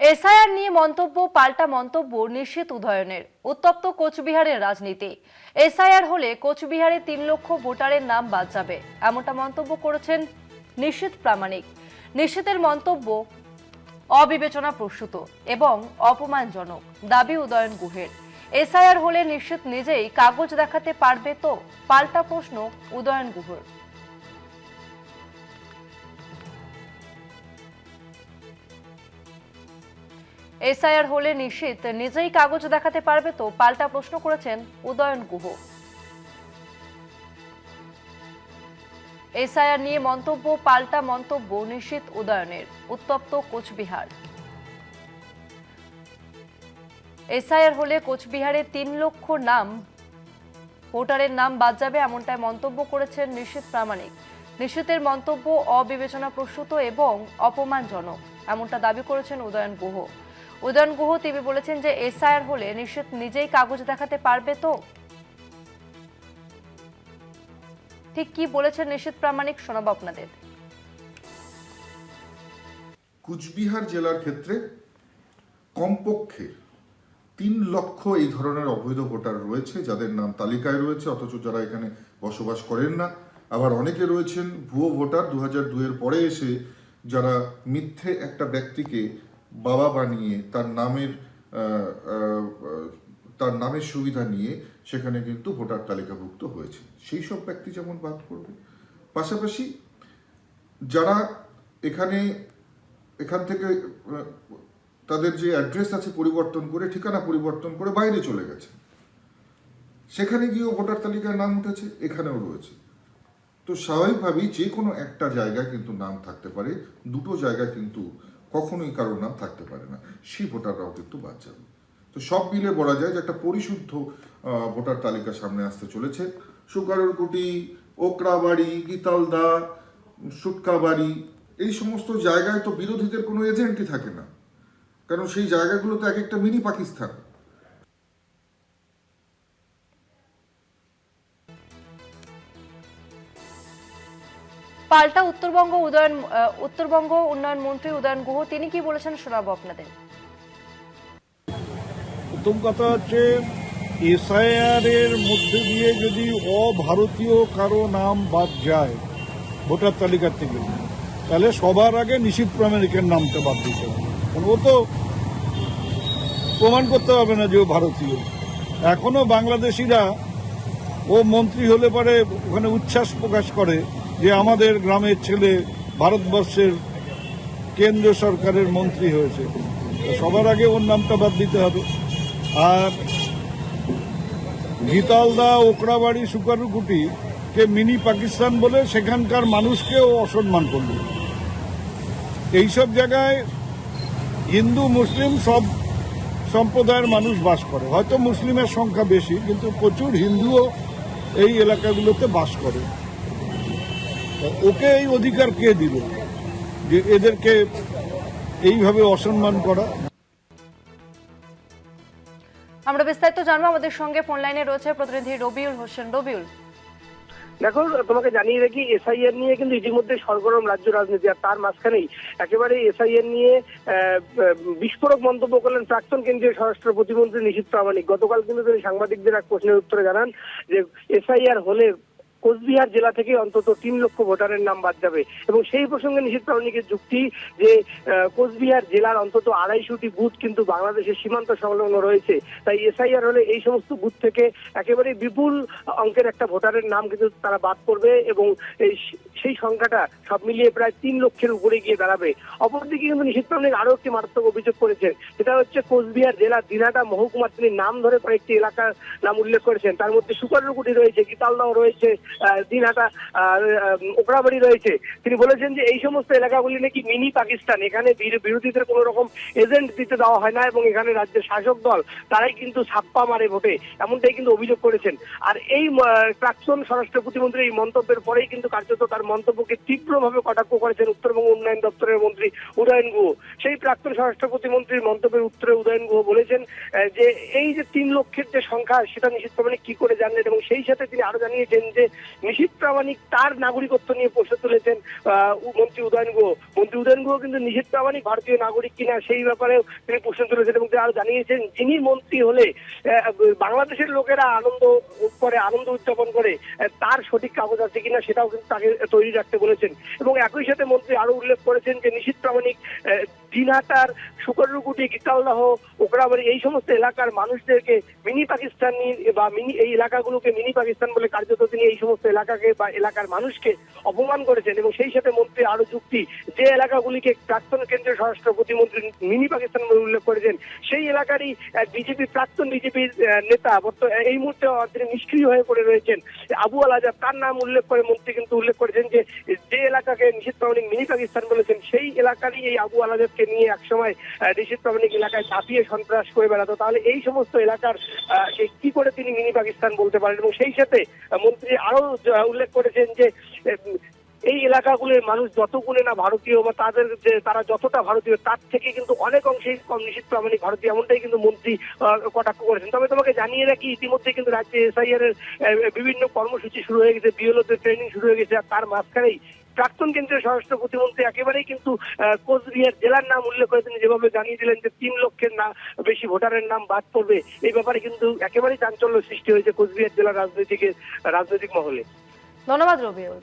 SIR নিয়ে মন্তব্য, পাল্টা মন্তব্য নিশ্চিত উদয়নের। উত্তপ্ত কোচবিহারের রাজনীতি। এসআইআর হলে কোচবিহারে তিন লক্ষ ভোটারের নাম বাদ যাবে, এমনটা মন্তব্য করেছেন নিশ্চিত প্রামাণিক। নিশ্চিতের মন্তব্য অবিবেচনা প্রসূত এবং অপমানজনক, দাবি উদয়ন গুহের। এসআইআর হলে নিশ্চিত নিজেই কাগজ দেখাতে পারবে তো? পাল্টা প্রশ্ন উদয়ন গুহের। এসআইআর হলে নিশ্চিত, নিজেই কাগজ দেখাতে পারবে তো পাল্টা প্রশ্ন করেছেন উদয়ন গুহ। এসআইআর নিয়ে মন্তব্য, পাল্টা মন্তব্য নিশ্চিত উদয়নের, উত্তপ্ত কোচবিহার। এসআইআর হলে কোচবিহারে তিন লক্ষ নাম, ভোটারের নাম বাদ যাবে এমনটাই মন্তব্য করেছেন নিশ্চিত প্রামাণিক। নিশ্চিতের মন্তব্য অবিবেচনা প্রসূত এবং অপমানজনক, এমনটা দাবি করেছেন উদয়ন গুহ। উদয়ন গুহ তিনি বলেছেন যে এসআইআর হলে নিশ্চিত নিজেই কাগজ দেখাতে পারবে তো। ঠিক কি বলেছেন নিশ্চিত প্রামাণিক, শোনাবো আপনাদের। কুচবিহার জেলার ক্ষেত্রে কমপক্ষে তিন লক্ষ এই ধরনের অবৈধ ভোটার রয়েছে, যাদের নাম তালিকায় রয়েছে, অথচ যারা এখানে বসবাস করেন না। আবার অনেকে রয়েছেন ভুয়ো ভোটার দু হাজার দুইয়ের পরে এসে যারা মিথ্যে একটা ব্যক্তিকে বাবা বানিয়ে তার নামের তার নামের সুবিধা নিয়ে সেখানে কিন্তু ভোটার তালিকাভুক্ত হয়েছে। সেই সব ব্যক্তি যেমন বাদ করবে পাশাপাশি যারা এখানে, এখান থেকে তাদের যে অ্যাড্রেস আছে পরিবর্তন করে, ঠিকানা পরিবর্তন করে বাইরে চলে গেছে। সেখানে গিয়েও ভোটার তালিকায় নাম উঠেছে, এখানেও রয়েছে। তো স্বাভাবিকভাবেই যে কোনো একটা জায়গায় কিন্তু নাম থাকতে পারে, দুটো জায়গায় কিন্তু কখনোই কারোর নাম থাকতে পারে না। সেই ভোটাররাও কিন্তু বাদ যাবে। তো সব মিলে বলা যায় যে একটা পরিশুদ্ধ ভোটার তালিকা সামনে আসতে চলেছে। সুকারুরকুটি, ওকরাবাড়ি, গীতালদা, সুটকাবাড়ি, এই সমস্ত জায়গায় তো বিরোধীদের কোনো এজেন্টই থাকে না। কারণ সেই জায়গাগুলো তো এক একটা মিনি পাকিস্তান। পাল্টা উত্তরবঙ্গ উদয়ন উত্তরবঙ্গ উন্নয়ন মন্ত্রী উদয়ন গুহ, তিনি কি বলেছেন শোনাবো আপনাদের? প্রথম কথা হচ্ছে, এসআইআর এর মধ্যে দিয়ে যদি অভারতীয় কারও নাম বাদ যায় ভোটার তালিকার থেকে, তাহলে সবার আগে নিশীত প্রামাণিকের নামটা বাদ দিতে হবে। ও তো প্রমাণ করতে হবে না যে ও ভারতীয়। এখনও বাংলাদেশিরা ও মন্ত্রী হলে পরে ওখানে উচ্ছ্বাস প্রকাশ করে যে আমাদের গ্রামের ছেলে ভারতবর্ষের কেন্দ্র সরকারের মন্ত্রী হয়েছে। সবার আগে ওর নামটা বাদ দিতে হবে। আর গীতালদা ওকরাবাড়ি সুকারুকুটি কে মিনি পাকিস্তান বলে সেখানকার মানুষকেও অসম্মান করল। এইসব জায়গায় হিন্দু, মুসলিম সব সম্প্রদায়ের মানুষ বাস করে। হয়তো মুসলিমের সংখ্যা বেশি, কিন্তু প্রচুর হিন্দুও এই এলাকাগুলোতে বাস করে। ওকে এই অধিকার কে দিল যে এদেরকে এইভাবে অসম্মান করা? আমরা বিস্তারিত জানব আমাদের সঙ্গে ফোন লাইনে রয়েছে প্রতিনিধি রবিউল হোসেন। রবিউল। দেখো তোমাকে জানিয়ে রাখি এসআইআর নিয়ে কিন্তু ইতিমধ্যে সরগরম রাজ্য রাজনীতি আর তার মাঝখানেই একেবারে এসআইআর নিয়ে বিস্ফোরক মন্তব্য করলেন প্রাক্তন কেন্দ্রীয় স্বরাষ্ট্র প্রতিমন্ত্রী নিশীত প্রামাণিক। গতকাল কিন্তু তিনি সাংবাদিকদের এক প্রশ্নের উত্তরে জানান যে এসআইআর হলে কোচবিহার জেলা থেকে অন্তত তিন লক্ষ ভোটারের নাম বাদ যাবে। এবং সেই প্রসঙ্গে নিশীত প্রামাণিকের যুক্তি যে কোচবিহার জেলার অন্তত আড়াইশোটি বুথ কিন্তু বাংলাদেশের সীমান্ত সংলগ্ন রয়েছে। তাই এসআইআর হলে এই সমস্ত বুথ থেকে একেবারে বিপুল অঙ্কের একটা ভোটারের নাম কিন্তু তারা বাদ করবে এবং এই সেই সংখ্যাটা সব মিলিয়ে প্রায় তিন লক্ষের উপরে গিয়ে দাঁড়াবে। অপরদিকে কিন্তু নিশীত প্রামাণিক আরও একটি মারাত্মক অভিযোগ করেছেন। সেটা হচ্ছে কোচবিহার জেলার দিনাটা মহকুমার তিনি নাম ধরে কয়েকটি এলাকার নাম উল্লেখ করেছেন। তার মধ্যে সুকারুকুটি রয়েছে, গীতালদাও রয়েছে দিনহাটা ওকরাবাড়ি রয়েছে। তিনি বলেছেন যে এই সমস্ত এলাকাগুলি নাকি মিনি পাকিস্তান। এখানে বির- বিরোধীদের কোনো রকম এজেন্ট দিতে দেওয়া হয় না এবং এখানে রাজ্যের শাসক দল, তারাই কিন্তু ছাপ্পা মারে ভোটে। এমনটাই কিন্তু অভিযোগ করেছেন। আর এই প্রাক্তন স্বরাষ্ট্র প্রতিমন্ত্রীর এই মন্তব্যের পরেই কিন্তু কার্যত তার মন্তব্যকে তীব্রভাবে কটাক্ষ করেছেন উত্তরবঙ্গ উন্নয়ন দপ্তরের মন্ত্রী উদয়ন গুহ। সেই প্রাক্তন স্বরাষ্ট্র প্রতিমন্ত্রীর মন্তব্যের উত্তরে উদয়ন গুহ বলেছেন যে এই যে তিন লক্ষের যে সংখ্যা, সেটা নিশীত প্রামাণিক কি করে জানলেন এবং সেই সাথে তিনি আরও জানিয়েছেন যে নিশীত প্রামাণিক তার নাগরিকত্ব নিয়ে প্রশ্ন তুলেছেন মন্ত্রী উদয়ন গুহ। মন্ত্রী উদয়ন গুহ কিন্তু নিশীত প্রামাণিক ভারতীয় নাগরিক কিনা সেই ব্যাপারেও তিনি প্রশ্ন তুলেছেন এবং তিনি আরও জানিয়েছেন, যিনি মন্ত্রী হলে বাংলাদেশের লোকেরা আনন্দ করে, আনন্দ উদযাপন করে তার সঠিক কাগজ আছে কিনা সেটাও কিন্তু তাকে তৈরি রাখতে বলেছেন। এবং একই সাথে মন্ত্রী আরও উল্লেখ করেছেন যে নিশীত প্রামাণিক দিনহাটার শুকররুকুটি কিতালদাহ, ওকরাবাড়ি এই সমস্ত এলাকার মানুষদেরকে মিনি পাকিস্তানি বা মিনি এই এলাকাগুলোকে মিনি পাকিস্তান বলে কার্যত তিনি এই সমস্ত এলাকাকে বা এলাকার মানুষকে অপমান করেছেন এবং সেই সাথে মন্ত্রী আরও যুক্তি, যে এলাকাগুলিকে প্রাক্তন কেন্দ্রীয় স্বরাষ্ট্র প্রতিমন্ত্রী মিনি পাকিস্তান বলে উল্লেখ করেছেন, সেই এলাকারই বিজেপি, প্রাক্তন বিজেপির নেতা বর্ত- এই মুহূর্তে তিনি নিষ্ক্রিয় হয়ে পড়ে রয়েছেন। আবু আল আজাদ তার নাম উল্লেখ করে মন্ত্রী কিন্তু উল্লেখ করেছেন যে যে এলাকাকে নিষিদ্ধ মিনি পাকিস্তান বলেছেন, সেই এলাকারই এই আবু আল আজাদকে নিয়ে একসময় নিষিদ্ধ প্রামাণিক এলাকায় চাপিয়ে সন্ত্রাস করে বেড়াতো। তাহলে এই সমস্ত এলাকার কি করে তিনি মিনি পাকিস্তান বলতে পারেন? এবং সেই সাথে মন্ত্রী আরও উল্লেখ করেছেন যে এই এলাকাগুলোর মানুষ যত গুণে না ভারতীয় বা তাদের যে, তারা যতটা ভারতীয়, তার থেকে কিন্তু অনেক অংশেই কম নিষিদ্ধ প্রামাণিক ভারতীয়, এমনটাই কিন্তু মন্ত্রী কটাক্ষ করেছেন। তবে তোমাকে জানিয়ে রাখি, ইতিমধ্যে কিন্তু রাজ্যে এসআইআর এর বিভিন্ন কর্মসূচি শুরু হয়ে গেছে বিএলওতে ট্রেনিং শুরু হয়ে গেছে, আর তার মাঝখানেই প্রাক্তন কেন্দ্রীয় স্বরাষ্ট্র প্রতিমন্ত্রী একেবারেই কিন্তু কোচবিহার জেলার নাম উল্লেখ করে তিনি যেভাবে জানিয়ে দিলেন যে তিন লক্ষের না, বেশি ভোটারের নাম বাদ পড়বে, এই ব্যাপারে কিন্তু একেবারেই চাঞ্চল্য সৃষ্টি হয়েছে কোচবিহার জেলার রাজনৈতিক রাজনৈতিক মহলে। ধন্যবাদ রবিউল।